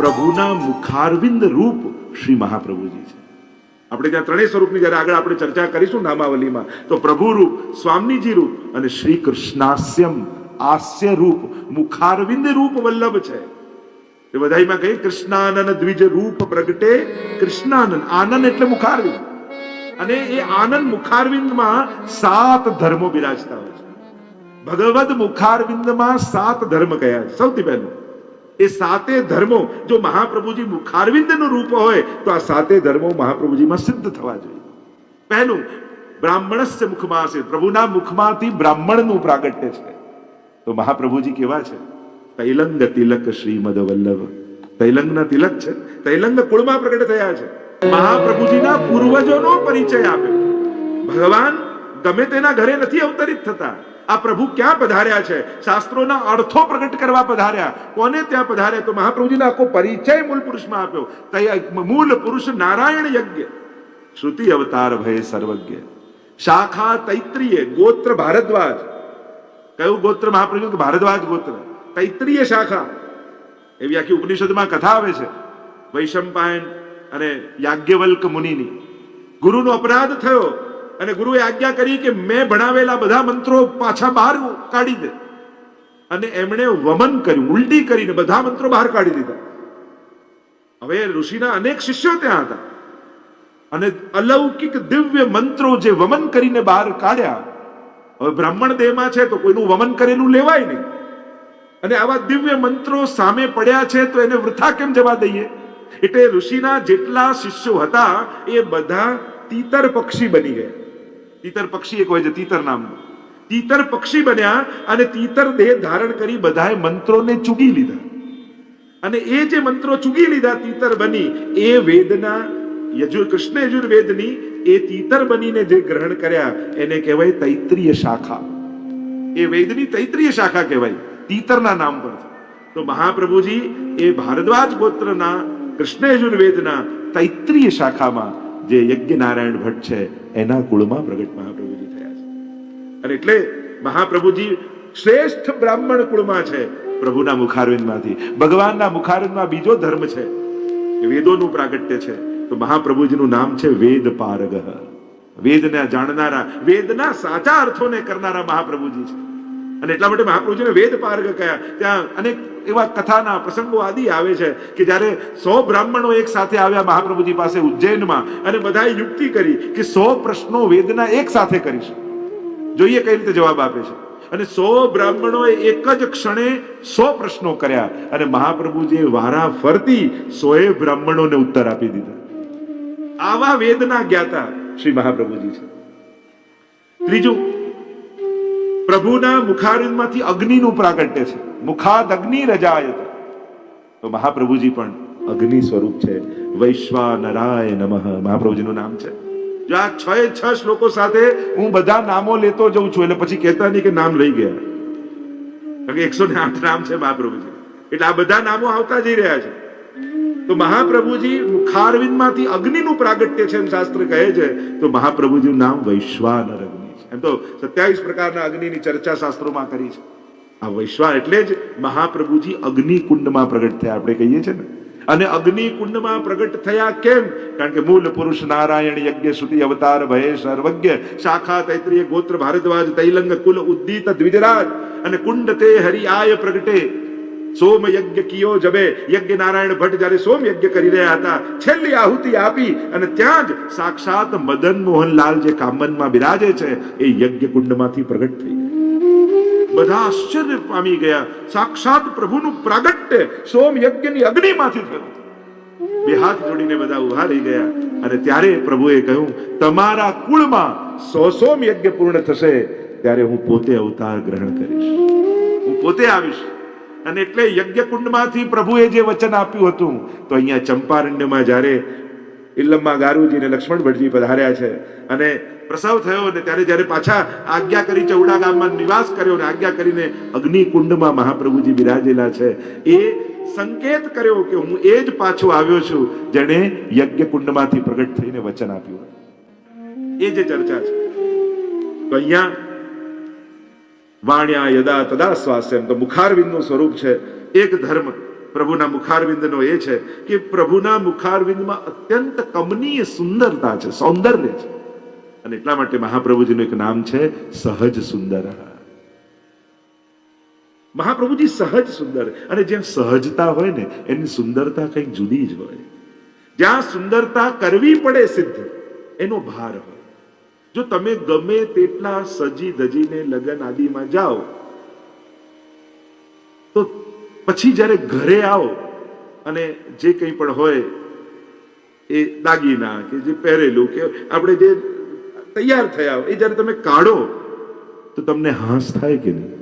પ્રભુના મુખારવિંદ રૂપ શ્રી મહાપ્રભુજી છે. આપણે ત્યાં ત્રણેય સ્વરૂપની જ્યારે આગળ આપણે ચર્ચા કરીશું નામાવલીમાં, તો પ્રભુ રૂપ સ્વામીજી રૂપ અને શ્રી કૃષ્ણાસ્યમ આસ્ય રૂપ, મુખારવિંદ રૂપ વલ્લભ છે. એ બધાઈમાં કહી કૃષ્ણાનંદ દ્વિજ રૂપ પ્રગટે કૃષ્ણાનંદ આનંદ એટલે મુખારવિંદ. અને એ આનંદ મુખારવિંદમાં સાત ધર્મો બિરાજતા હોય છે. ભગવદ મુખારવિંદમાં સાત ધર્મ કયા છે? સૌથી પહેલું એ સાતે ધર્મો જો મહાપ્રભુજી મુખારવિંદનું રૂપ હોય, તો આ સાતે ધર્મો મહાપ્રભુજીમાં સિદ્ધ થવા જોઈએ. પહેલું, બ્રાહ્મણસ્ય મુખમાં છે. પ્રભુના મુખમાંથી બ્રાહ્મણનું પ્રાગટ્ય છે. તો મહાપ્રભુજી કેવા છે? તૈલંગ તિલક શ્રીમદ વલ્લભ. તૈલંગના તિલક છે. તૈલંગ કુળમાં પ્રગટ થયા છે. મહાપ્રભુજીના પૂર્વજોનો પરિચય આપ્યો ભગવાન ગમે તેના ઘરે નથી અવતરિત થતા. આ પ્રભુ ક્યાં પધાર્યા છે? શાસ્ત્રોના અર્થો પ્રગટ કરવા પધાર્યા. કોને ત્યાં પધાર્યા? તો મહાપ્રભુજીને આખો પરિચય મૂળ પુરુષમાં આપ્યો. તૈયાર મૂળ પુરુષ નારાયણ યજ્ઞ. શ્રુતિ અવતાર ભય સર્વજ્ઞ. શાખા તૈત્રીય, ગોત્ર ભારદ્વાજ. કયું ગોત્ર? મહાપ્રભુ કે ભારદ્વાજ ગોત્ર. તૈત્રીય શાખા. એવી આખી ઉપનિષદમાં કથા આવે છે. વૈશંપાયન અને યાજ્ઞવલ્ક મુનિની. ગુરુનો અપરાધ થયો. અને ગુરુએ આજ્ઞા કરી કે મેં ભણાવેલા બધા મંત્રો પાછા બહાર કાઢી દે. અને એમણે વમન કર્યું, ઉલટી કરીને બધા મંત્રો બહાર કાઢી દીધા. હવે ઋષિના અનેક શિષ્યો ત્યાં હતા. અને અલૌકિક દિવ્ય મંત્રો જે વમન કરીને બહાર કાઢ્યા, હવે બ્રાહ્મણ દેહમાં છે તો કોઈનું વમન કરેલું લેવાય નહીં. અને આવા દિવ્ય મંત્રો સામે પડ્યા છે તો એને વૃથા કેમ જવા દઈએ? એટલે ઋષિના જેટલા શિષ્યો હતા, એ બધા તીતર પક્ષી બની ગયા. તીતર પક્ષી એક હોય છે, તીતર નામનું. તીતર પક્ષી બન્યા અને તીતર દેહ ધારણ કરી બધાએ મંત્રોને ચૂગી લીધા. અને એ જે મંત્રો ચૂગી લીધા તીતર બની, એ વેદના, યજુર કૃષ્ણ યજુર્વેદની એ તીતર બનીને જે ગ્રહણ કર્યા, એને કહેવાય તૈત્રીય શાખા. એ વેદની તૈત્રીય શાખા કહેવાય, તીતરના નામ પર. તો મહાપ્રભુજી એ ભારદ્વાજ ગોત્રના કૃષ્ણ યજુર્વેદના તૈત્રીય શાખામાં જે યજ્ઞ નારાયણ ભટ્ટ છે, એના કુળમાં પ્રગટ મહાપ્રભુજી થયા છે. અને એટલે મહાપ્રભુજી શ્રેષ્ઠ બ્રાહ્મણ કુળમાં છે, પ્રભુના મુખારવિંદમાંથી. ભગવાનના મુખારવિંદમાં બીજો ધર્મ છે વેદોનું પ્રાગટ્ય છે. તો મહાપ્રભુજીનું નામ છે વેદ પારગ વેદને જાણનારા, વેદના સાચા અર્થોને કરનારા મહાપ્રભુજી છે. અને એટલા માટે મહાપ્રભુજીને વેદ પારગ કયા. ત્યાં અનેક એવા કથાના પ્રસંગો આદિ આવે છે કે જ્યારે સો બ્રાહ્મણો એક સાથે આવ્યા મહાપ્રભુજી પાસે ઉજ્જૈનમાં અને બધાએ યુક્તિ કરી કે સો પ્રશ્નો વેદના એક સાથે કરીશું. જોઈએ કઈ રીતે જવાબ આપે છે. અને સો બ્રાહ્મણોએ એક જ ક્ષણે સો પ્રશ્નો કર્યા અને મહાપ્રભુજીએ વારા ફરતી સોએ બ્રાહ્મણોને ઉત્તર આપી દીધા. આવા વેદના જ્ઞાતા શ્રી મહાપ્રભુજી છે. ત્રીજું, પ્રભુના મુખારવિંદમાંથી અગ્નિનું પ્રાગટ્ય છે. મુખાદ અગ્નિ રજાયત તો મહાપ્રભુજી પણ અગ્નિ સ્વરૂપ છે વૈશ્વાનરાય નમઃ મહાપ્રભુજીનું નામ છે। જો આ છ છ શ્લોકો સાથે હું બધા નામો લેતો જઉં છું, એટલે પછી કહેતા નહીં કે નામ લઈ ગયા. કારણ કે એકસો ને આઠ નામ છે મહાપ્રભુજી. એટલે આ બધા નામો આવતા જઈ રહ્યા છે. તો મહાપ્રભુજી મુખારવિંદમાંથી અગ્નિનું પ્રાગટ્ય છે એમ શાસ્ત્ર કહે છે. તો મહાપ્રભુજીનું નામ વૈશ્વાનર અગ્નિ છે. એમ તો સત્યાવીસ પ્રકારના અગ્નિની ચર્ચા શાસ્ત્રોમાં કરી છે. આ વૈશ્વા એટલે જ મહાપ્રભુજી અગ્નિકુંડમાં પ્રગટ થયા, આપણે કહીએ છીએ ને. અને અગ્નિકુંડમાં પ્રગટ થયા કેમ? કારણ કે મૂળ પુરુષ નારાયણ યજ્ઞ સુધી અવતાર ભય સર્વજ્ઞ. શાખા તૈત્રીય ગોત્ર ભારદ્વાજ, તૈલંગ કુલ ઉદ્દીત દ્વિજરાજ. અને કુંડ તે હરિ આય પ્રગટે. સોમ યજ્ઞ કિયો જબે? યજ્ઞ નારાયણ ભટ્ટ જ્યારે સોમ યજ્ઞ કરી રહ્યા હતા, છેલ્લી આહુતિ આપી અને ત્યાં જ સાક્ષાત મદન મોહનલાલ જે કામનમાં બિરાજે છે, એ યજ્ઞ કુંડમાંથી પ્રગટ થઈ. ગયા બધા આશ્ચર્ય પામી ગયા. સાક્ષાત પ્રભુનું પ્રાગટ્ય સોમ યજ્ઞની અગ્નિમાંથી થયું. બે હાથ જોડીને બધા ઊભા રહી ગયા અને ત્યારે પ્રભુએ કહ્યું, તમારા કુળમાં સો સોમ યજ્ઞ પૂર્ણ થશે. ત્યારે હું પોતે અવતાર ગ્રહણ કરીશ. હું પોતે આવીશ. અને એટલે યજ્ઞ કુંડમાંથી પ્રભુએ જે વચન આપ્યું હતું, તો અહીંયા ચંપારણ્યમાં જ્યારે ઇલ્લમમાં ગારુજી અને લક્ષ્મણ ભટ્ટજી પધાર્યા છે. અને પ્રસવ થયો અને ત્યારે જ્યારે પાછા આજ્ઞા કરી ચૌડા ગામમાં નિવાસ કર્યો અને આજ્ઞા કરીને અગ્નિકુંડમાં મહાપ્રભુજી બિરાજેલા છે. એ સંકેત કર્યો કે હું એ જ પાછો આવ્યો છું જેણે યજ્ઞ કુંડમાંથી પ્રગટ થઈને વચન આપ્યું. એ જે ચર્ચા છે. તો અહીંયા વાણ્યા યદા તદા સ્વાસ્યમ તો મુખારવિંદનું સ્વરૂપ છે. એક ધર્મ પ્રભુના મુખારવિંદનો એ છે કે પ્રભુના મુખારવિંદમાં અત્યંત કમનીય સુંદરતા છે, સૌંદર્ય છે. અને એટલા માટે મહાપ્રભુજીનું એક નામ છે, સહજ સુંદર. મહાપ્રભુજી સહજ સુંદર. અને જ્યાં સહજતા હોય ને, એની સુંદરતા કંઈક જુદી જ હોય. જ્યાં સુંદરતા કરવી પડે સિદ્ધ, એનો ભાર હોય. જો તમે ગમે તેટલા સજી ધજીને લગન આદિમાં જાઓ, તો પછી જ્યારે ઘરે આવો અને જે કંઈ પણ હોય એ દાગીના કે જે પહેરેલું કે આપણે જે તૈયાર થયા હોય, એ જ્યારે તમે કાઢો, તો તમને હાસ થાય કે નહીં?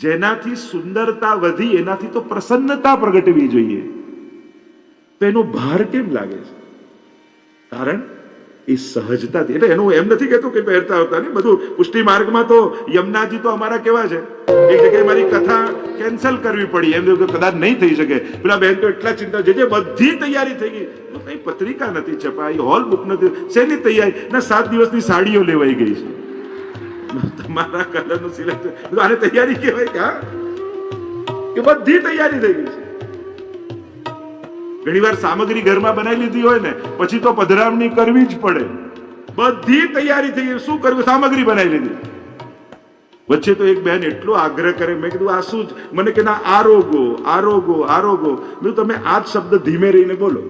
જેનાથી સુંદરતા વધી, એનાથી તો પ્રસન્નતા પ્રગટવી જોઈએ. તો એનો ભાર કેમ લાગે છે? કારણ એ સહજતાથી. એટલે એનું એમ નથી કહેતું કે પહેરતા આવતા ને બધું. પુષ્ટિ માર્ગમાં તો યમુનાજી તો અમારા કેવા છે? એક જગ્યાએ મારી કથા કેન્સલ કરવી પડી. એમ કે કદાચ નહીં થઈ શકે. પેલા બેન તો એટલા ચિંતા. જે જે બધી તૈયારી થઈ ગઈ. કઈ પત્રિકા નથી છપાઈ. હોલ બુક નથી. શેની તૈયારી? ના, સાત દિવસની સાડીઓ લેવાઈ ગઈ છે. તમારા કલરનું સિલેક્શન આને તૈયારી કહેવાય કે કે બધી તૈયારી થઈ ગઈ છે. ઘણીવાર સામગ્રી ઘરમાં બનાવી લીધી હોય ને, પછી તો પધરામણી કરવી જ પડે. બધી તૈયારી થઈ શું કરવું? સામગ્રી બનાવી લીધી. વચ્ચે તો એક બેન એટલો આગ્રહ કરે, મેં કીધું, આ શું? મને કે, ના આરોગો આરોગો આરોગો મેં તમે આ જ શબ્દ ધીમે રહીને બોલો.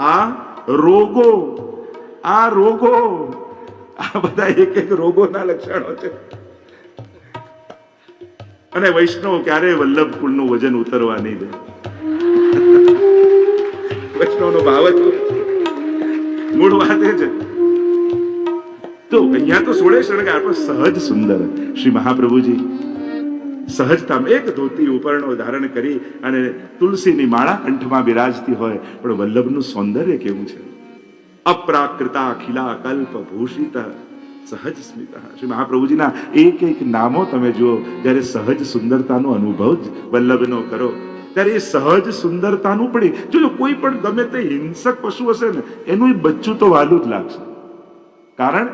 આ રોગો આ રોગો. આ બધા એક એક રોગોના લક્ષણો છે. અને વૈષ્ણવ ક્યારે વલ્લભ કુળનું વજન ઉતરવા નહીં દે. વૈષ્ણવનો ભાવ જ મૂળ વાત એ છે. તો અહીંયા તો સોળે શણગાર, પણ સહજ સુંદર. શ્રી મહાપ્રભુજી સહજતા એક ધોતી ઉપરણો ધારણ કરી અને તુલસીની માળા કંઠમાં બિરાજતી હોય. પણ વલ્લભનું સૌંદર્ય કેવું છે? અપ્રાકૃતા અખિલા કલ્પ ભૂષિત સહજ સ્મિત. શ્રી મહાપ્રભુજીના એક એક નામો તમે જુઓ, જ્યારે સહજ સુંદરતાનો અનુભવ જ વલ્લભનો કરો ત્યારે એ સહજ સુંદરતાનું પણ એ- જો જો કોઈ પણ ગમે તે હિંસક પશુ હશે ને, એનું બચ્ચું તો વાલું જ લાગશે. કારણ,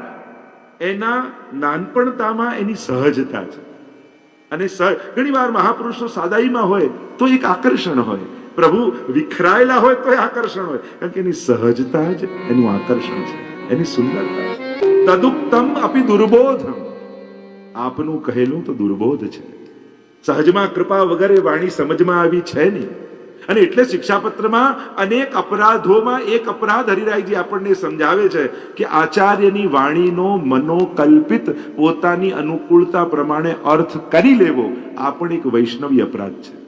એના નાનપણતામાં એની સહજતા છે. અને સહ, ઘણી વાર મહાપુરુષો સાદાઈમાં હોય તો એક આકર્ષણ હોય. પ્રભુ વિખરાયેલા હોય તો એ આકર્ષણ હોય. કારણ કે એની સહજતા જ એનું આકર્ષણ છે. એની સુંદરતા તદુક્તમ અપી દુર્બોધમ. આપનું કહેલું તો દુર્બોધ છે. સહજમાં કૃપા વગેરે વાણી સમજમાં આવી છે નહીં. અને એટલે શિક્ષાપત્રમાં અનેક અપરાધોમાં એક અપરાધ હરિરાયજી આપણને સમજાવે છે કે આચાર્યની વાણીનો મનોકલ્પિત પોતાની અનુકૂળતા પ્રમાણે અર્થ કરી લેવો આ પણ એક વૈષ્ણવી અપરાધ છે.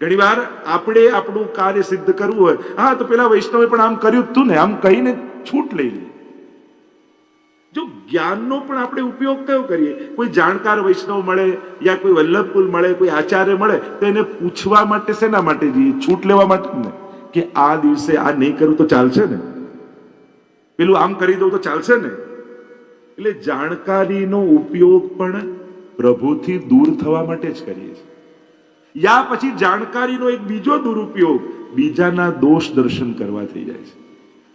ઘણીવાર આપણે આપણું કાર્ય સિદ્ધ કરવું હોય, હા, તો પેલા વૈષ્ણવે પણ આમ કર્યું જ તું ને, આમ કહીને છૂટ લઈ લે. જ્ઞાનનો પણ આપણે ઉપયોગ કયો કરીએ? કોઈ જાણકાર વૈષ્ણવ મળે યા કોઈ વલ્લભકુલ મળે, કોઈ આચાર્ય મળે, તો એને પૂછવા માટે શેના માટે જઈએ? છૂટ લેવા માટે ને. કે આ દિવસે આ નહીં કરું તો ચાલશે ને? પેલું આમ કરી દઉં તો ચાલશે ને? એટલે જાણકારીનો ઉપયોગ પણ પ્રભુથી દૂર થવા માટે જ કરીએ છીએ. યા પછી જાણકારીનો એક બીજો દુરુપયોગ, બીજાના દોષ દર્શન કરવા થઈ જાય છે.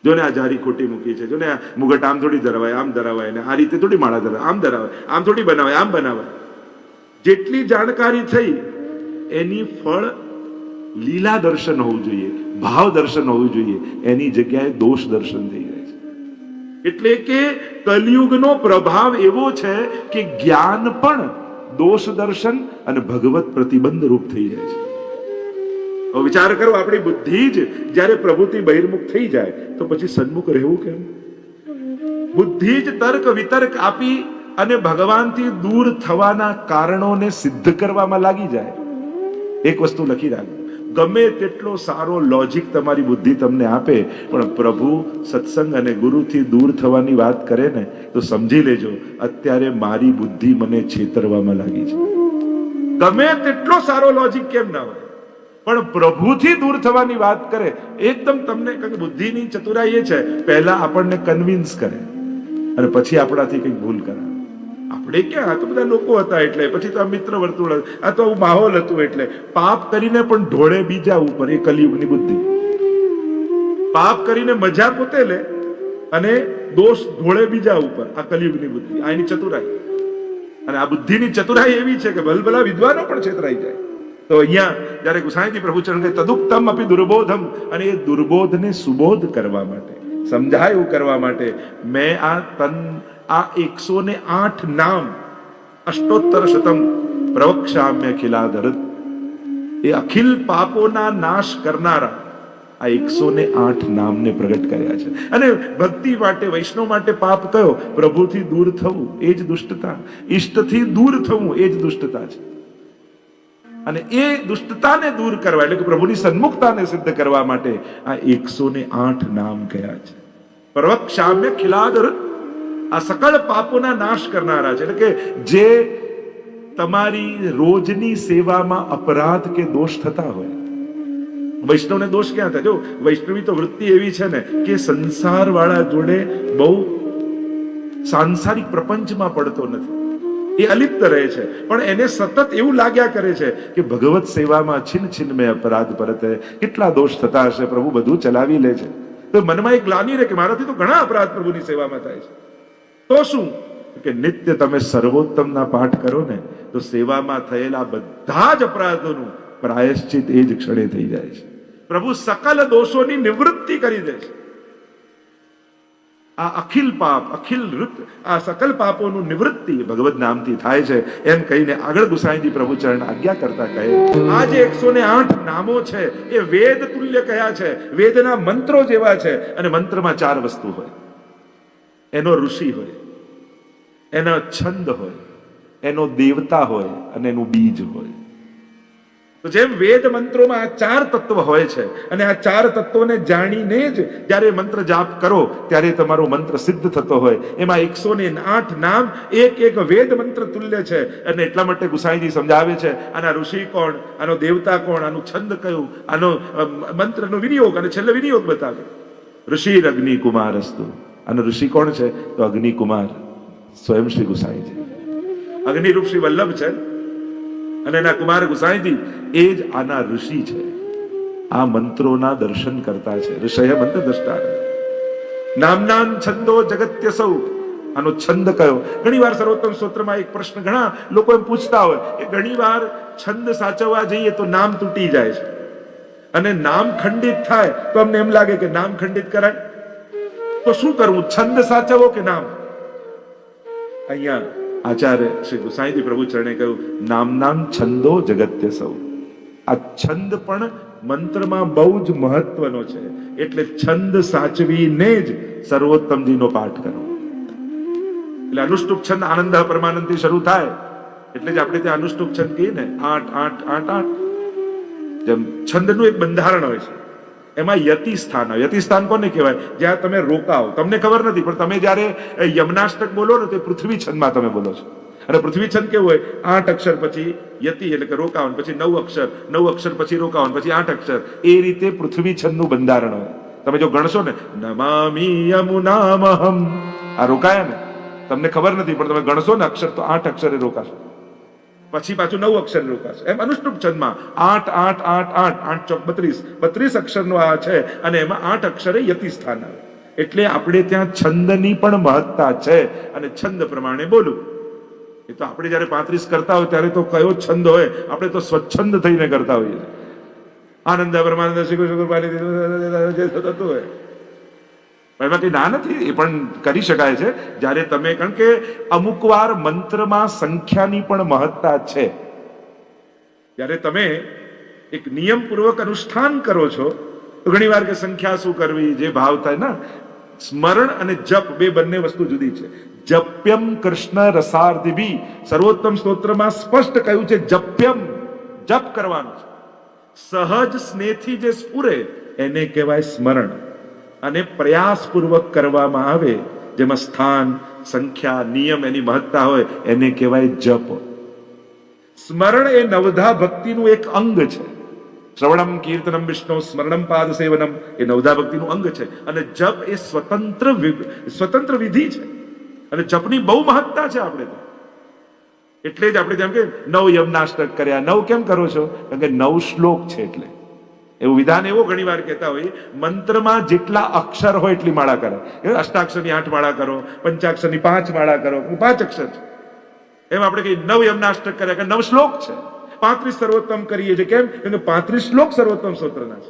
જો ને આ જારી ખોટી મૂકી છે, જોને આ મુગટ આમ થોડી ધરાવાય, આમ ધરાવાય ને આ રીતે થોડી માળા ધરાવે આમ ધરાવાય, આમ થોડી બનાવાય, આમ બનાવાય. જેટલી જાણકારી થઈ, એની ફળ લીલા દર્શન હોવું જોઈએ, ભાવ દર્શન હોવું જોઈએ, એની જગ્યાએ દોષ દર્શન થઈ જાય છે. એટલે કે કલયુગનો પ્રભાવ એવો છે કે જ્ઞાન પણ દોષ દર્શન અને ભગવત પ્રતિબંધ રૂપ થઈ જાય છે. વિચાર કરો, આપણી બુદ્ધિ જ જ્યારે પ્રભુથી બહિર્મુખ થઈ જાય, તો પછી સન્મુખ રહેવું કેમ? બુદ્ધિ જ તર્ક વિતર્ક આપી અને ભગવાનથી દૂર થવાના કારણોને સિદ્ધ કરવામાં લાગી જાય. એક વસ્તુ લખી રાખો ગમે તેટલો સારો લોજિક તમારી બુદ્ધિ તમને આપે, પણ પ્રભુ, સત્સંગ અને ગુરુથી દૂર થવાની વાત કરે ને, તો સમજી લેજો, અત્યારે મારી બુદ્ધિ મને છેતરવામાં લાગી છે. ગમે તેટલો સારો લોજિક કેમ ના હોય? પણ પ્રભુથી દૂર થવાની વાત કરે, એકદમ તમને કંઈક બુદ્ધિની ચતુરાઈ એ છે, પહેલા આપણને કન્વિન્સ કરે. અને પછી આપણાથી કંઈક ભૂલ કરાવે આપણે ક્યાં? તો બધા લોકો હતા એટલે, પછી તો આ મિત્ર વર્તુળ. આ તો આવું માહોલ હતું એટલે. પાપ કરીને પણ ઢોળે બીજા ઉપર, એ કલિયુગની બુદ્ધિ. પાપ કરીને મજા પોતે લે, અને દોષ ઢોળે બીજા ઉપર, આ કલિયુગની બુદ્ધિ આ એની ચતુરાઈ. અને આ બુદ્ધિની ચતુરાઈ એવી છે કે ભલભલા વિદ્વાનો પણ છેતરાઈ જાય. તો અહીંયા જ્યારે ગુસાઈજી પ્રભુ ચરણ કહે તદુક્તમ અપી દુર્બોધમ, અને એ દુર્બોધને સુબોધ કરવા માટે, સમજાય એવું કરવા માટે, મેં આ તન, આ એકસો ને આઠ નામ અષ્ટોત્તર શતમ પ્રવક્ષામ્ય ખિલાધરત એ અખિલ પાપોના નાશ કરનારા આ એકસો ને આઠ નામને પ્રગટ કર્યા છે. અને ભક્તિ માટે, વૈષ્ણવ માટે પાપ કયો? પ્રભુથી દૂર થવું, એ જ દુષ્ટતા. ઈષ્ટથી દૂર થવું, એ જ દુષ્ટતા છે. અને એ દુષ્ટતાને દૂર કરવા, એટલે કે પ્રભુની સન્મુખતાને સિદ્ધ કરવા માટે આ એકસો ને આઠ નામ કયા છે. પર્વક્ષામ્ય ખિલાદર આ સકળ પાપોના નાશ કરનારા છે. એટલે કે જે તમારી રોજની સેવામાં અપરાધ કે દોષ થતા હોય. વૈષ્ણવને દોષ ક્યાં થાય? જો, વૈષ્ણવી તો વૃત્તિ એવી છે ને કે સંસાર વાળા જોડે બહુ સાંસારિક પ્રપંચમાં પડતો નથી. એ અલિપ્ત રહે છે. પણ એને સતત એવું લાગ્યા કરે છે કે ભગવત સેવામાં છિન છિન મેં અપરાધ પરતે કેટલા દોષ થતા હશે, પ્રભુ બધું ચલાવી લે છે. તો મનમાં એક ગ્લાની રહે કે મારાથી તો ઘણા અપરાધ પ્રભુની સેવામાં થાય છે. તો શું? કે નિત્ય તમે સર્વોત્તમના પાઠ કરો ને, તો સેવામાં થયેલા બધા જ અપરાધોનું પ્રાયશ્ચિત એ જ ક્ષણે થઈ જાય છે. પ્રભુ સકલ દોષોની નિવૃત્તિ કરી દે છે. આ અખિલ પાપ, અખિલ ઋત આ સકલ પાપોનું નિવૃત્તિ ભગવદ નામથી થાય છે, એમ કહીને આગળ ગુસાઈજી પ્રભુચરણ આજ્ઞા કરતા કહે આ જે એકસો ને આઠ નામો છે, એ વેદ તુલ્ય કયા છે? વેદના મંત્રો જેવા છે, અને મંત્રમાં ચાર વસ્તુ હોય. એનો ઋષિ હોય, એનો છંદ હોય, એનો દેવતા હોય, અને એનું બીજ હોય. તો જેમ વેદ મંત્રોમાં આ ચાર તત્વ હોય છે અને આ ચાર તત્વોને જાણીને જ જ્યારે મંત્ર જાપ કરો, ત્યારે તમારો મંત્ર સિદ્ધ થતો હોય. એમાં એકસો ને આઠ નામ એક એક વેદ મંત્ર તુલ્ય છે અને એટલા માટે ગુસાઈજી સમજાવે છે, આના ઋષિ કોણ? આનો દેવતા કોણ? આનું છંદ કયું? આનો મંત્રનો વિનિયોગ અને છેલ્લે વિનિયોગ બતાવે. ઋષિ અગ્નિ કુમાર અસ્તુ. અને ઋષિ કોણ છે? તો અગ્નિ કુમાર સ્વયં શ્રી ગુસાઈજી. અગ્નિરૂપ શ્રી વલ્લભ છે? અને એના કુમાર ગુસાઈજી એ જ આના ઋષિ છે. આ મંત્રોના દર્શન કરતા છે. ઋષય મંત્ર દ્રષ્ટા નામનામ છંદો જગત્ય સૌ આનો છંદ કયો? ઘણી વાર સર્વોત્તમ સ્તોત્રમાં એક પ્રશ્ન ઘણા લોકો એમ પૂછતા હોય કે ઘણી વાર છંદ સાચવવા જઈએ તો નામ તૂટી જાય છે. અને નામ ખંડિત થાય તો અમને એમ લાગે કે નામ ખંડિત કરાય. તો શું કરવું? છંદ સાચવો કે નામ? અહીંયા આચાર્ય શ્રી ગુસાઈજી પ્રભુ ચરણે કહ્યું, નામ નામ છંદો જગત્ય સૌ. આ છંદ પણ મંત્રમાં બહુ જ મહત્વનો છે. એટલે છંદ સાચવીને જ સર્વોત્તમજીનો પાઠ કરો. એટલે અનુષ્ટુપ છંદ આનંદ પરમાનંદથી શરૂ થાય. એટલે જ આપણે ત્યાં અનુષ્ટુપ છંદ કહીએ ને, આઠ આઠ આઠ આઠ. જેમ છંદનું એક બંધારણ હોય છે. એમાં યતિ સ્થાન યતિ સ્થાન કોને કહેવાય? જ્યાં તમે રોકાઓ તમને ખબર નથી, પણ તમે જ્યારે યમનાષ્ટક બોલો ને, તે પૃથ્વી છંદમાં તમે બોલો છો. અને પૃથ્વી છંદ કેવું હોય? આઠ અક્ષર પછી યતિ એટલે કે રોકાવન, પછી નવ અક્ષર નવ અક્ષર પછી રોકાવન, પછી આઠ અક્ષર. એ રીતે પૃથ્વી છંદનું બંધારણ હોય. તમે જો ગણશો ને, નમામી યમુનામહમ. આ રોકાયા ને? તમને ખબર નથી, પણ તમે ગણશો ને અક્ષર, તો આઠ અક્ષરે રોકાશો. પછી પાછું નવ અક્ષર રોકાશે એમ અનુષ્ટુપ છંદમાં આઠ આઠ આઠ આઠ આઠ, ચોક બત્રીસ. બત્રીસ અક્ષરનો આ છે અને એમાં આઠ અક્ષરે યતિ સ્થાન આવે. એટલે આપણે ત્યાં છંદની પણ મહત્તા છે અને છંદ પ્રમાણે બોલું. એ તો આપણે જયારે પાંત્રીસ કરતા હોય ત્યારે તો કયો છંદ હોય? આપણે તો સ્વચ્છંદ થઈને કરતા હોઈએ આનંદ પરમાનંદ શ્રી કૃષ્ણ થતું હોય. એમાં કઈ ના નથી, એ પણ કરી શકાય છે. જ્યારે તમે કારણ કે અમુક વાર મંત્રમાં સંખ્યાની પણ મહત્તા છે. જ્યારે તમે એક નિયમપૂર્વક અનુષ્ઠાન કરો છો, તો ઘણી વાર કે સંખ્યા શું કરવી, જે ભાવ થાય, ને. સ્મરણ અને જપ બે બંને વસ્તુ જુદી છે. જપ્યમ કૃષ્ણ રસાર્ધિભી સર્વોત્તમ સ્તોત્રમાં સ્પષ્ટ કહ્યું છે, જપ્યમ, જપ કરવાનું છે. સહજ સ્નેહથી જે સ્ફુરે, એને કહેવાય સ્મરણ. અને પ્રયાસપૂર્વક કરવામાં આવે, જેમાં સ્થાન, સંખ્યા, નિયમ એની મહત્તા હોય, એને કહેવાય જપ. સ્મરણ એ નવધા ભક્તિનું એક અંગ છે. શ્રવણમ, કીર્તનમ, વિષ્ણુ, સ્મરણમ, પાદ સેવનમ એ નવધા ભક્તિનું અંગ છે. અને જપ એ સ્વતંત્ર સ્વતંત્ર વિધિ છે. અને જપની બહુ મહત્તા છે આપણે તો. એટલે જ આપણે જેમ કે નવ યમનાષ્ટક કર્યા. નવ કેમ કરો છો? કારણ કે નવ શ્લોક છે એટલે. એવું વિધાન એવો ઘણી વાર કહેતા હોય, મંત્રમાં જેટલા અક્ષર હોય એટલી માળા કરો. અષ્ટાક્ષરની આઠ માળા કરો, પંચાક્ષરની પાંચ માળા કરો. પાંચ અક્ષર છે. એમ આપણે કઈ નવ યમનાષ્ટક કર્યા કે નવ શ્લોક છે. પાંત્રીસ સર્વોત્તમ કરીએ છીએ કેમ? કેમ કે પાંત્રીસ શ્લોક સર્વોત્તમ સ્ત્રોત્રના છે.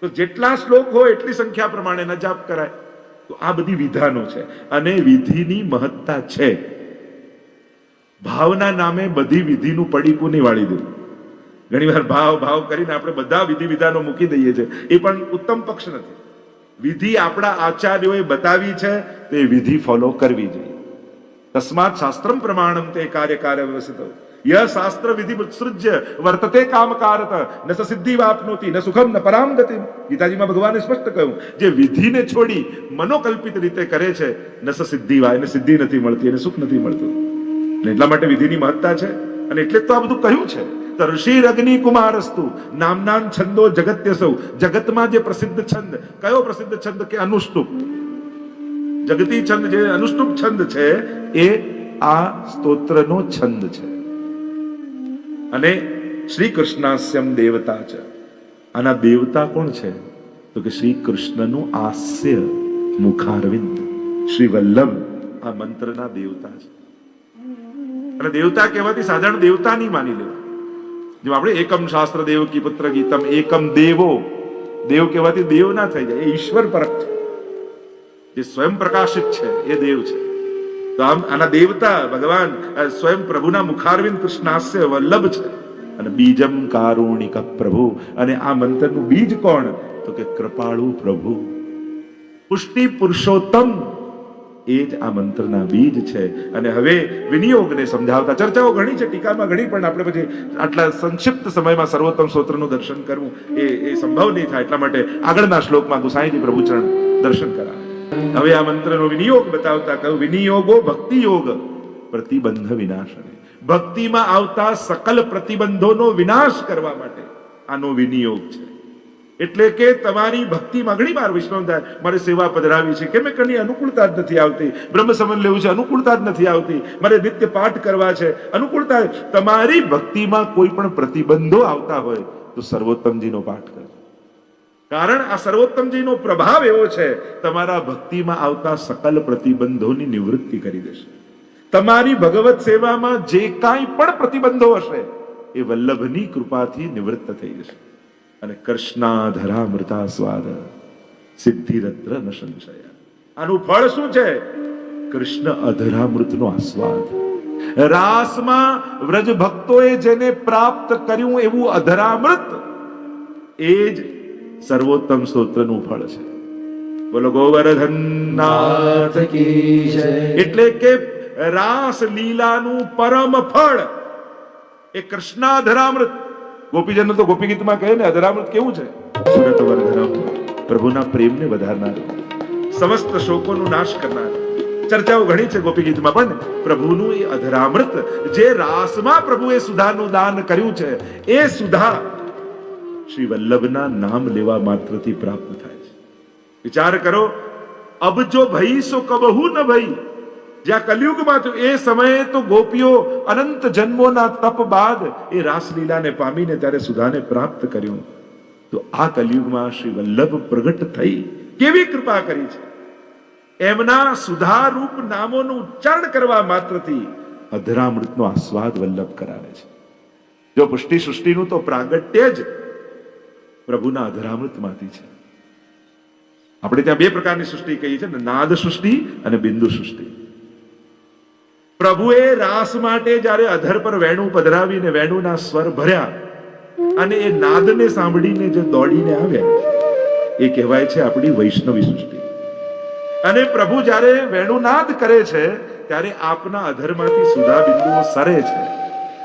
તો જેટલા શ્લોક હોય એટલી સંખ્યા પ્રમાણે ન જાપ કરાય. તો આ બધી વિધાનો છે. અને વિધિની મહત્તા છે. ભાવના નામે બધી વિધિનું પડીકું નહીં વાળી દેવું. ઘણી વાર ભાવ ભાવ કરીને આપણે બધા વિધિ વિધાનો મૂકી દઈએ છીએ. એ પણ ઉત્તમ પક્ષ નથી. વિધિ આપણા આચાર્યોએ બતાવી છે, તે વિધિ ફોલો કરવી જોઈએ. તસ્માત શાસ્ત્રમ પ્રમાણમ તે કાર્ય કાર્ય વ્યવસ્થિત ય શાસ્ત્ર વિધિ સૃજ્ય, વર્તતે કામકારત, ન સ સિદ્ધિ વાપનોતી, ન સુખમ, ન પરામ ગતિ. ગીતાજીમાં ભગવાને સ્પષ્ટ કહ્યું જે વિધિને છોડી મનોકલ્પિત રીતે કરે છે, ન સ સિદ્ધિ વા, એને સિદ્ધિ નથી મળતી, એને સુખ નથી મળતું. એટલા માટે વિધિની મહત્તા છે. અને એટલે તો આ બધું કહ્યું છે. તો ઋષિ અગ્નિ કુમારસ્તુ. નામનાન છંદો જગત્ય સૌ જગતમાં જે પ્રસિદ્ધ છંદ, કયો પ્રસિદ્ધ છંદ કે અનુષ્ટુપ? જગતી છંદ જે અનુષ્ટુપ છંદ છે, એ આ સ્તોત્રનો છંદ છે. અને શ્રી કૃષ્ણાસ્યમ દેવતા છે. આના દેવતા કોણ છે? તો કે શ્રી કૃષ્ણનું આસ્ય મુખારવિંદ. શ્રી વલ્લભ આ મંત્રના દેવતા છે. અને દેવતા કહેવાથી સાધારણ દેવતા નહીં માની લેવા જેમ આપણે એકમ શાસ્ત્ર દેવ કી પુત્ર ગીતમ એકમ દેવો, દેવ કહેવાથી દેવ ના થઈ જાય, એ ઈશ્વર પરક છે. જે સ્વયં પ્રકાશિત છે, એ દેવ છે. તો આમ આના દેવતા ભગવાન સ્વયં પ્રભુના મુખારવિંદ કૃષ્ણાસ્ય વલ્લભ છે. અને બીજમ કારુણિક પ્રભુ. અને આ મંત્રનું બીજ કોણ? તો કે કૃપાળુ પ્રભુ. પુષ્ટિ પુરુષોત્તમ. એ જ આ મંત્રના બીજ છે. અને હવે વિનિયોગને સમજાવતા ચર્ચાઓ ઘણી છે, ટીકામાં ઘણી, પણ આપણે પછી આટલા સંક્ષિપ્ત સમયમાં સર્વોત્તમ સ્ત્રોત્રનું દર્શન કરવું એ એ સંભવ નહીં થાય. એટલા માટે આગળના શ્લોકમાં ગુસાઈજી પ્રભુચરણ દર્શન કરાવે. હવે આ મંત્રનો વિનિયોગ બતાવતા કહ્યું, વિનિયોગો ભક્તિ યોગ પ્રતિબંધ વિનાશને. ભક્તિમાં આવતા સકલ પ્રતિબંધોનો વિનાશ કરવા માટે આનો વિનિયોગ છે. એટલે કે તમારી ભક્તિમાં ઘણી વાર વિષ્ણુ થાય. મારે સેવા પધરાવી છે. કે મેં કની અનુકૂળતા જ નથી આવતી. બ્રહ્મ સમન લેવું છે, અનુકૂળતા જ નથી આવતી. મારે નિત્ય પાઠ કરવા છે. અનુકૂળતા તમારી ભક્તિમાં કોઈ પણ પ્રતિબંધો આવતા હોય તો સર્વોત્તમજીનો પાઠ કરો. કારણ આ સર્વોત્તમજીનો પ્રભાવ એવો છે, તમારા ભક્તિમાં આવતા સકલ પ્રતિબંધોની નિવૃત્તિ કરી દેશે. તમારી ભગવત સેવામાં જે કાંઈ પણ પ્રતિબંધો હશે, એ વલ્લભની કૃપાથી નિવૃત્ત થઈ જશે. અને કૃષ્ણાધરામૃતા સ્વાદ. સિદ્ધિરત્ર ન સંશય. આનું ફળ શું છે? કૃષ્ણ અધરામૃતનો આસ્વાદ રાસમાં વ્રજ ભક્તોએ જેને પ્રાપ્ત કર્યું એવું અધરામૃત, એ જ સર્વોત્તમ સ્તોત્રનું ફળ છે. બોલો, ગોવર્ધનનાથ. એટલે કે રાસ લીલાનું પરમ ફળ, એ કૃષ્ણાધરામૃત. ગોપીજન તો ગોપી ગીતમાં કહે ને અધરામૃત કેવું છે? સુરત વરધરામ પ્રભુના પ્રેમને વધારનાર. સમસ્ત શોકોનો નાશ કરનાર. ચર્ચાઓ ઘણી છે ગોપી ગીતમાં પણ પ્રભુનું એ અધરામૃત જે રાસમાં પ્રભુએ સુધાનું દાન કર્યું છે એ સુધા શ્રી વલ્લભના નામ લેવા માત્રથી પ્રાપ્ત થાય છે. વિચાર કરો અબ જો ભઈ સો કબહુ ન ભઈ. જ્યાં કલયુગમાં થયું, એ સમયે તો ગોપીઓ અનંત જન્મોના તપ બાદ એ રાસલીલાને પામીને ત્યારે સુધાને પ્રાપ્ત કર્યું. તો આ કલયુગમાં શ્રી વલ્લભ પ્રગટ થઈ. કેવી કૃપા કરી છે? એમના સુધારૂપ નામોનું ઉચ્ચારણ કરવા માત્રથી અધરામૃતનો આસ્વાદ વલ્લભ કરાવે છે. જો પુષ્ટિ સૃષ્ટિનું તો પ્રાગટ્ય જ પ્રભુના અધરામૃતમાંથી છે. આપણે ત્યાં બે પ્રકારની સૃષ્ટિ કહી છે નાદ સૃષ્ટિ અને બિંદુ સૃષ્ટિ પ્રભુએ રાસ માટે જ્યારે અધર પર વેણું પધરાવીને વેણુના સ્વર ભર્યા અને એ નાદને સાંભળીને જે દોડીને આવ્યા, એ કહેવાય છે આપણી વૈષ્ણવી સૃષ્ટિ. અને પ્રભુ જ્યારે વેણુનાદ કરે છે, ત્યારે આપના અધરમાંથી સુધા બિંદુઓ સરે છે.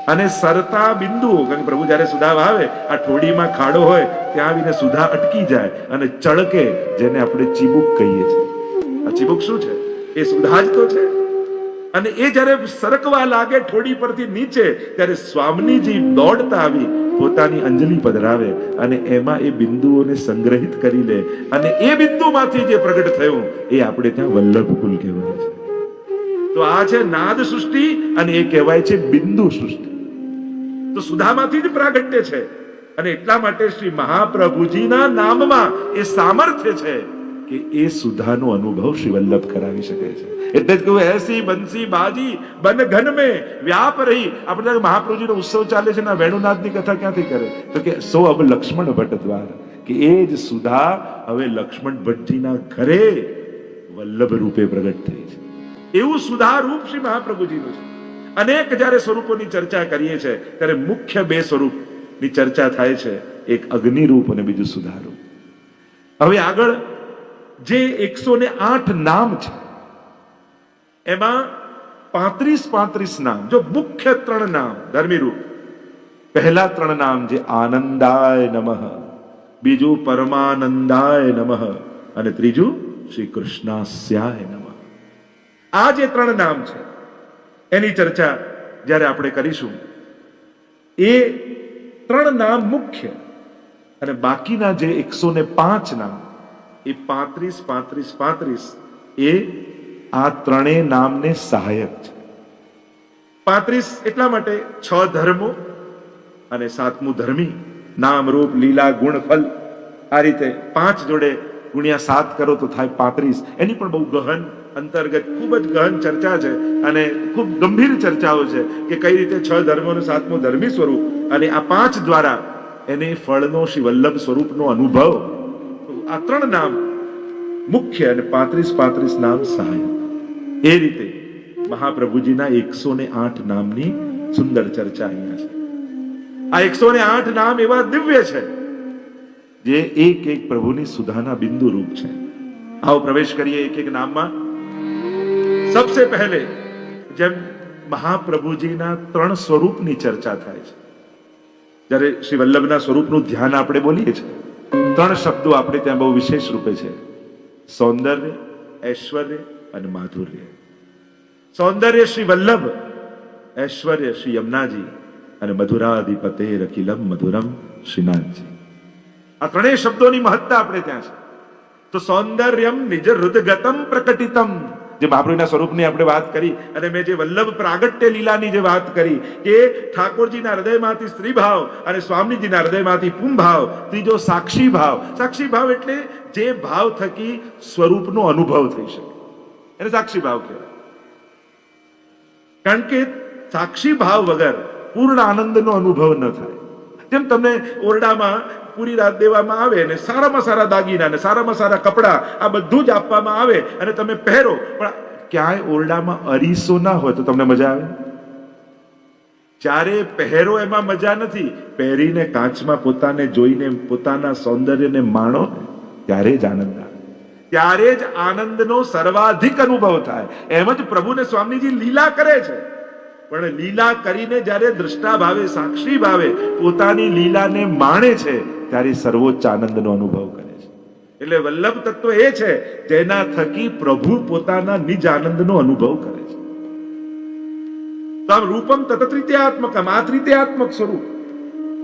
અને સરતા બિંદુઓ, કારણ પ્રભુ જ્યારે સુધા આવે, આ ઠોડીમાં ખાડો હોય, ત્યાં આવીને સુધા અટકી જાય અને ચળકે, જેને આપણે ચીબુક કહીએ છીએ. આ ચીબુક શું છે? એ સુધા જ તો છે? અને એ જ્યારે સરકવા લાગે ઠોડી પરથી નીચે, ત્યારે સ્વામીજી દોડતા આવી, પોતાની અંજલિ પધરાવે અને એમાં એ બિંદુઓને સંગ્રહિત કરી લે. અને એ બિંદુમાંથી જે પ્રગટ થયું, એ આપણે ત્યાં વલ્લભ કુલ કહેવાય છે. તો આ છે નાદ સૃષ્ટિ અને એ કહેવાય છે બિંદુ સૃષ્ટિ. તો સુધામાંથી જ પ્રાગટ્ય છે. અને એટલા માટે શ્રી મહાપ્રભુજીના નામમાં એ સામર્થ્ય છે. કે એ સુધાનો અનુભવ શ્રી વલ્લભ કરાવી શકે છે. એટલે જ કહ્યું એસી, બંસી, બાજી બન ઘન મે વ્યાપ રહી. આપણે ત્યાં મહાપ્રભુજીનો ઉત્સવ ચાલે છે ને વેણુનાથની કથા ક્યાંથી કરે? તો કે, સો અબ લક્ષ્મણ ભટ્ટ દ્વાર. કે એ જ સુધા હવે લક્ષ્મણ ભટ્ટજીના ઘરે વલ્લભ રૂપે પ્રગટ થઈ છે. એવું સુધા રૂપ શ્રી મહાપ્રભુજીનું છે. અનેક જ્યારે સ્વરૂપોની ચર્ચા કરીએ છીએ ત્યારે મુખ્ય બે સ્વરૂપની ચર્ચા થાય છે, એક અગ્નિ રૂપ અને બીજું સુધારૂપ. હવે આગળ જે એકસો ને આઠ નામ છે. એમાં પાંત્રીસ પાંત્રીસ નામ, જો મુખ્ય ત્રણ નામ ધર્મીરૂપ પહેલા ત્રણ નામ જે આનંદાય નમઃ. બીજું પરમાનંદાય નમઃ. અને ત્રીજું શ્રી કૃષ્ણાસ્યાય નમઃ. આ જે ત્રણ નામ છે, એની ચર્ચા જ્યારે આપણે કરીશું, એ ત્રણ નામ મુખ્ય અને બાકીના જે એકસો ને પાંચ નામ એ પાંત્રીસ પાંત્રીસ પાંત્રીસ. એ આ ત્રણેય નામને સહાયક છે. પાંત્રીસ એટલા માટે છ ધર્મો અને સાતમું ધર્મી. નામ, રૂપ, લીલા, ગુણ, ફલ. આ રીતે પાંચ જોડે ગુણ્યા સાત કરો તો થાય પાંત્રીસ. એની પણ બહુ ગહન અંતર્ગત ખૂબ જ ગહન ચર્ચા છે અને ખૂબ ગંભીર ચર્ચાઓ છે કે કઈ રીતે છ ધર્મોનું સાતમું ધર્મી સ્વરૂપ અને આ પાંચ દ્વારા એને ફળનો શ્રી વલ્લભ સ્વરૂપનો અનુભવ આ ત્રણ નામ મુખ્ય અને પાંત્રીસ પાંત્રીસ નામ સહાય એ રીતે મહાપ્રભુજીના એકસો ને આઠ નામની સુંદર ચર્ચા અહીંયા છે. આ એકસો ને આઠ નામ એવા દિવ્ય છે જે એક એક પ્રભુની સુધાના બિંદુ રૂપ છે. આવો પ્રવેશ કરીએ એક એક નામમાં. સબસે પહેલે જેમ મહાપ્રભુજીના ત્રણ સ્વરૂપની ચર્ચા થાય છે. જ્યારે શ્રી વલ્લભના સ્વરૂપનું ધ્યાન આપણે બોલીએ છીએ. ત્રણ શબ્દો આપણે ત્યાં બહુ વિશેષ રૂપે છે. સૌંદર્ય, ઐશ્વર્ય અને માધુર્ય. સૌંદર્ય શ્રી વલ્લભ, ઐશ્વર્ય શ્રી યમુનાજી અને મધુરાધિપતે રકિલમ મધુરમ શ્રીનાથજી આ ત્રણેય શબ્દોની મહત્તા આપણે ત્યાં છે. તો સૌંદર્યમ નિજ હૃદગતમ પ્રકટિતમ. જે મહાપ્રભુના સ્વરૂપની આપણે વાત કરી અને મેં જે વલ્લભ પ્રાગટ્ય લીલાની જે વાત કરી કે ઠાકોરજીના હૃદયમાંથી સ્ત્રી ભાવ અને સ્વામીજીના હૃદયમાંથી પું ભાવ, ત્રીજો સાક્ષી ભાવ. સાક્ષી ભાવ એટલે જે ભાવ થકી સ્વરૂપનો અનુભવ થઈ શકે. એને સાક્ષી ભાવ કહેવાય. કારણ કે સાક્ષી ભાવ વગર પૂર્ણ આનંદનો અનુભવ ન થાય. જેમ તમને ઓરડામાં પૂરી રાત દેવામાં આવે અને સારામાં સારા દાગીના ને સારામાં સારા કપડાં, આ બધું જ આપવામાં આવે અને તમે પહેરો. પણ ક્યાંય ઓરડામાં અરીસો ના હોય તો તમને મજા આવે? ચારે પહેરો એમાં મજા નથી. પહેરીને કાચમાં પોતાને જોઈને પોતાના સૌંદર્યને માણો ત્યારે જ આનંદ ત્યારે જ આનંદનો સર્વાધિક અનુભવ થાય. એમ જ પ્રભુને સ્વામીજી લીલા કરે છે. પણ લીલા કરીને જ્યારે દ્રષ્ટા ભાવે, સાક્ષી ભાવે, પોતાની લીલાને માણે છે, ત્યારે સર્વોચ્ચ આનંદનો અનુભવ કરે છે. એટલે વલ્લભ તત્વ એ છે, જેના થકી પ્રભુ પોતાના નિજ આનંદનો અનુભવ કરે છે. તો આમ રૂપમ તત તૃતીયાત્મકમ આ તૃતીયાત્મક સ્વરૂપ.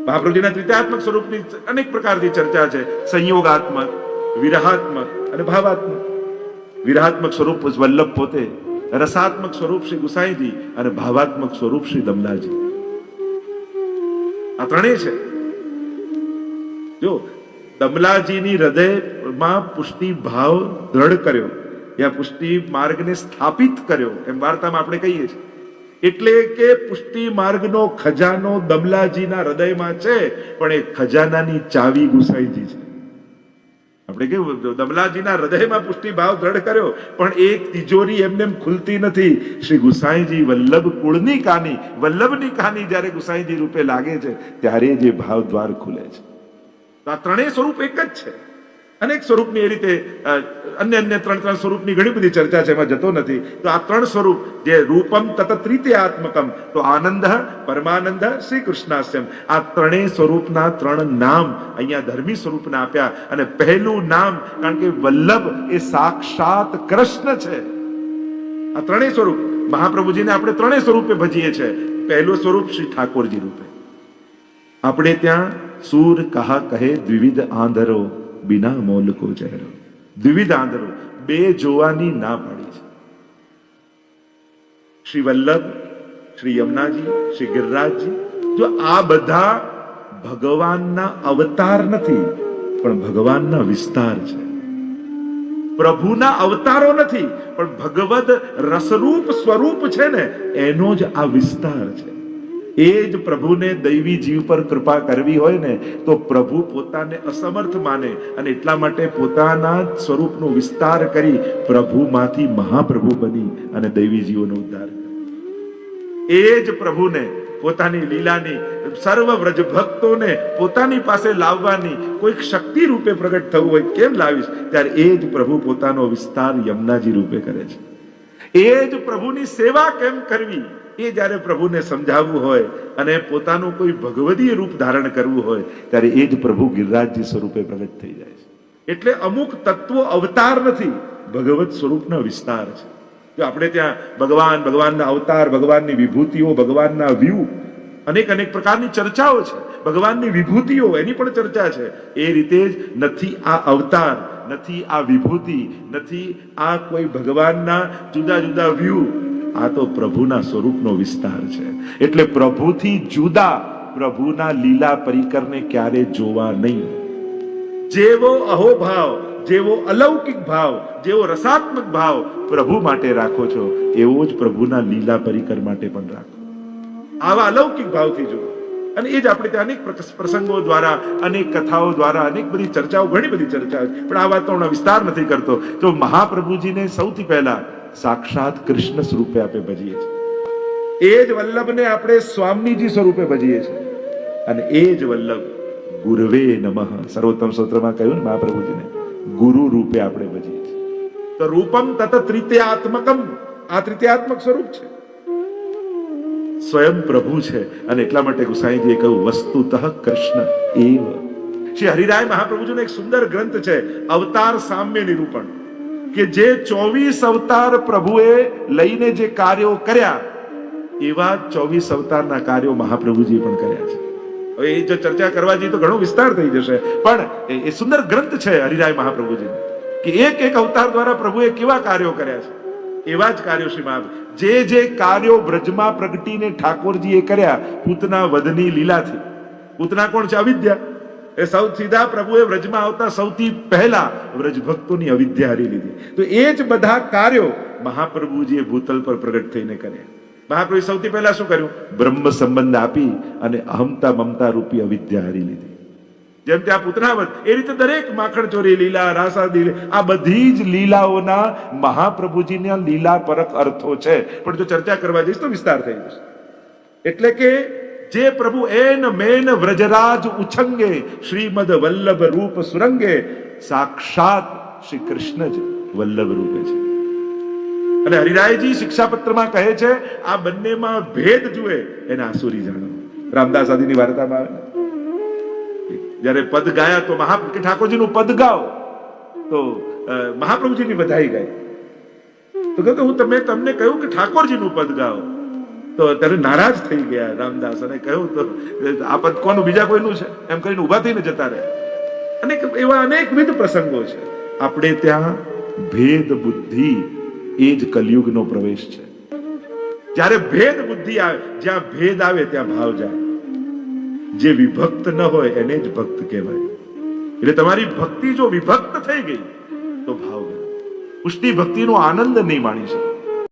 મહાપ્રભુજીના ત્રિત્યાત્મક સ્વરૂપની અનેક પ્રકારની ચર્ચા છે. સંયોગાત્મક, વિરહાત્મક અને ભાવાત્મક. વિરહાત્મક સ્વરૂપ વલ્લભ પોતે રસાત્મક સ્વરૂપ શ્રી ગુસાઈજી અને ભાવાત્મક સ્વરૂપ શ્રી દમલાજી આ ત્રણેય છે. જો દમલાજીની હૃદયમાં પુષ્ટિ ભાવ દ્રઢ કર્યો, યા પુષ્ટિ માર્ગને સ્થાપિત કર્યો, એમ વાર્તામાં આપણે કહીએ છીએ. એટલે કે પુષ્ટિ માર્ગનો ખજાનો દમલાજીના હૃદયમાં છે, પણ એ ખજાનાની ચાવી ગુસાઈજી છે. આપણે કેવું, દમલાજીના હૃદયમાં પુષ્ટિ ભાવ દ્રઢ કર્યો, પણ એક તિજોરી એમને એમ ખુલતી નથી. શ્રી ગુસાઈજી વલ્લભ કુળની કાની, વલ્લભની કાની જ્યારે ગુસાઈજી રૂપે લાગે છે, ત્યારે જે ભાવ દ્વાર ખુલે છે. આ ત્રણેય સ્વરૂપ એક જ છે. અનેક સ્વરૂપની એ રીતે અન્ય અન્ય ત્રણ ત્રણ સ્વરૂપની ઘણી બધી ચર્ચા છે, એમાં જતો નથી. તો આ ત્રણ સ્વરૂપ, જે રૂપમ તત આત્મકમ, તો આનંદ, પરમાનંદ શ્રી કૃષ્ણાસ્યમ આ ત્રણેય સ્વરૂપના ત્રણ નામ અહીંયા ધર્મી સ્વરૂપના આપ્યા. અને પહેલું નામ, કારણ કે વલ્લભ એ સાક્ષાત કૃષ્ણ છે. આ ત્રણેય સ્વરૂપ, મહાપ્રભુજીને આપણે ત્રણેય સ્વરૂપે ભજીએ છીએ પહેલું સ્વરૂપ શ્રી ઠાકોરજી રૂપે. આપણે ત્યાં, સૂર, કહા, કહે દ્વિવિધ આંધરો. બિના મોલકો ચહેરો. દ્વિવિધ આંધળો, બે જોવાની ના પાડી છે. શ્રી વલ્લભ, શ્રી યમુનાજી, શ્રી ગિરરાજજી, જો આ બધા ભગવાનના અવતાર નથી, પણ ભગવાનના વિસ્તાર છે. પ્રભુના અવતારો નથી, પણ ભગવદ રસરૂપ સ્વરૂપ છે ને, એનો જ આ વિસ્તાર છે. એ જ પ્રભુને દૈવી જીવ પર કૃપા કરવી હોય ને, તો પ્રભુ પોતાને અસમર્થ માને અને એટલા માટે પોતાના સ્વરૂપનો વિસ્તાર કરી પ્રભુમાંથી મહાપ્રભુ બની અને દૈવી જીવોનો ઉદ્ધાર એ જ પ્રભુને પોતાની લીલાની, સર્વ વ્રજ ભક્તોને પોતાની પાસે લાવવાની કોઈક શક્તિ રૂપે પ્રગટ થવું હોય, કેમ લાવીશ? ત્યારે એ જ પ્રભુ પોતાનો વિસ્તાર યમુનાજી રૂપે કરે છે. એ જ પ્રભુની સેવા કેમ કરવી? એ જ્યારે પ્રભુને સમજાવવું હોય અને પોતાનું કોઈ ભગવદીય રૂપ ધારણ કરવું હોય, ત્યારે એ જ પ્રભુ ગિરિરાજજી સ્વરૂપે પ્રગટ થઈ જાય છે. એટલે અમુક તત્વો અવતાર નથી, ભગવત સ્વરૂપનો વિસ્તાર છે. જો આપણે ત્યાં ભગવાન, ભગવાનના અવતાર, ભગવાનની વિભૂતિઓ, ભગવાનના વ્યૂ, અનેક અનેક પ્રકારની ચર્ચાઓ છે. ભગવાનની વિભૂતિઓ, એની પણ ચર્ચા છે. એ રીતે જ નથી આ અવતાર, નથી આ વિભૂતિ, નથી આ કોઈ ભગવાનના જુદા જુદા વ્યૂ આ તો પ્રભુના સ્વરૂપનો વિસ્તાર છે. એટલે પ્રભુથી જુદા પ્રભુના લીલા પરિકરને ક્યારે જોવા નહીં. જેવો અહોભાવ જેવો અલૌકિક ભાવ, જેવો રસાત્મક ભાવ પ્રભુ માટે રાખો છો, એવો જ પ્રભુના લીલા પરિકર માટે પણ રાખો. આવા અલૌકિક ભાવથી જુઓ. અને એ જ આપણે ત્યાં અનેક પ્રસંગો દ્વારા, અનેક કથાઓ દ્વારા, અનેક બધી ચર્ચાઓ, ઘણી બધી ચર્ચાઓ. પણ આ વાતનો હમણાં વિસ્તાર નથી કરતો. તો મહાપ્રભુજીને સૌથી પહેલા સાક્ષાત કૃષ્ણ સ્વરૂપે આપણે ભજીએ છીએ. એ જ વલ્લભને આપણે સ્વામીજી સ્વરૂપે ભજીએ છીએ. અને એ જ વલ્લભ ગુરવે નમઃ. સર્વોત્તમ સૂત્રમાં કહ્યું ને મહાપ્રભુજીને, ગુરુ રૂપે આપણે ભજીએ છીએ. તો રૂપમ તત ત્રિત્યાત્મકમ. આ ત્રિત્યાત્મક સ્વરૂપ છે. સ્વયં પ્રભુ છે. અને એટલા માટે ગુસાઈજીએ કહ્યું, વસ્તુતઃ કૃષ્ણ એવ. શ્રી હરિરાય મહાપ્રભુજીનો એક સુંદર ગ્રંથ છે, અવતાર સામ્ય નિરૂપણ. કે જે ચોવીસ અવતાર પ્રભુએ લઈને જે કાર્યો કર્યા, એવા ચોવીસ અવતારના કાર્યો મહાપ્રભુજી પણ કર્યા છે. હવે એ જો ચર્ચા કરવા જઈએ તો ઘણો વિસ્તાર થઈ જશે. પણ એ- સુંદર ગ્રંથ છે હરિરાય મહાપ્રભુજી કે એક એક અવતાર દ્વારા પ્રભુએ કેવા કાર્યો કર્યા છે? એવા જ કાર્યો શ્રી મહાપ્રભુ. જે જે કાર્યો બ્રજમાં પ્રગટીને ઠાકોરજીએ કર્યા, પૂતના વધની લીલાથી. પૂતના કોણ છે? અવિદ્યા. એ સૌ સીધા પ્રભુએ વ્રજમાં આવતા સૌથી પહેલા વ્રજ ભક્તોની અવિદ્યા હરી લીધી. તો એ જ બધા કાર્યો મહાપ્રભુજીએ ભૂતલ પર પ્રગટ થઈને કર્યા. મહાપ્રભુએ સૌથી પહેલા શું કર્યું? બ્રહ્મ સંબંધ આપી અને અહમતા મમતા રૂપી અવિદ્યા હરી લીધી. જેમ ત્યાં પુત્રાવત, એ રીતે દરેક માખણ ચોરી લીલા, રાસાદી, આ બધી જ લીલાઓના મહાપ્રભુજીના લીલા પરક અર્થો છે. પણ જો ચર્ચા કરવા જઈશ તો વિસ્તાર થઈ જશે. એટલે કે જે પ્રભુ એન મેન વ્રજરાજ ઉછંગે, શ્રીમદ વલ્લભ રૂપ સુરંગે, સાક્ષાત શ્રી કૃષ્ણ જ વલ્લભ રૂપે છે. અને હરિરાયજી શિક્ષાપત્રમાં કહે છે, આ બંનેમાં ભેદ જુએ એને આસુરી જાણો. રામદાસ આદિની વાર્તામાં આવે જ્યારે પદ ગાયા તો મહા ઠાકોરજીનું પદ ગાઓ, તો મહાપ્રભુજીની વધાઈ ગાય. તો કે હું તમે, તમને કહ્યું કે ઠાકોરજીનું પદ ગાઓ. તો ત્યારે નારાજ થઈ ગયા રામદાસ અને કહ્યું તો, આ પદ કોનું? બીજા કોઈનું છે? એમ કરીને ઊભા થઈને જતા રહે અનેક એવા અનેકવિધ પ્રસંગો છે. આપણે ત્યાં ભેદ બુદ્ધિ એ જ કલયુગનો પ્રવેશ છે. જ્યારે ભેદ બુદ્ધિ આવે, જ્યાં ભેદ આવે ત્યાં ભાવ જાય. જે વિભક્ત ન હોય એને જ ભક્ત કહેવાય. એટલે તમારી ભક્તિ જો વિભક્ત થઈ ગઈ, તો ભાવ ગયો પુષ્ટિ ભક્તિનો આનંદ નહીં માણી શકે.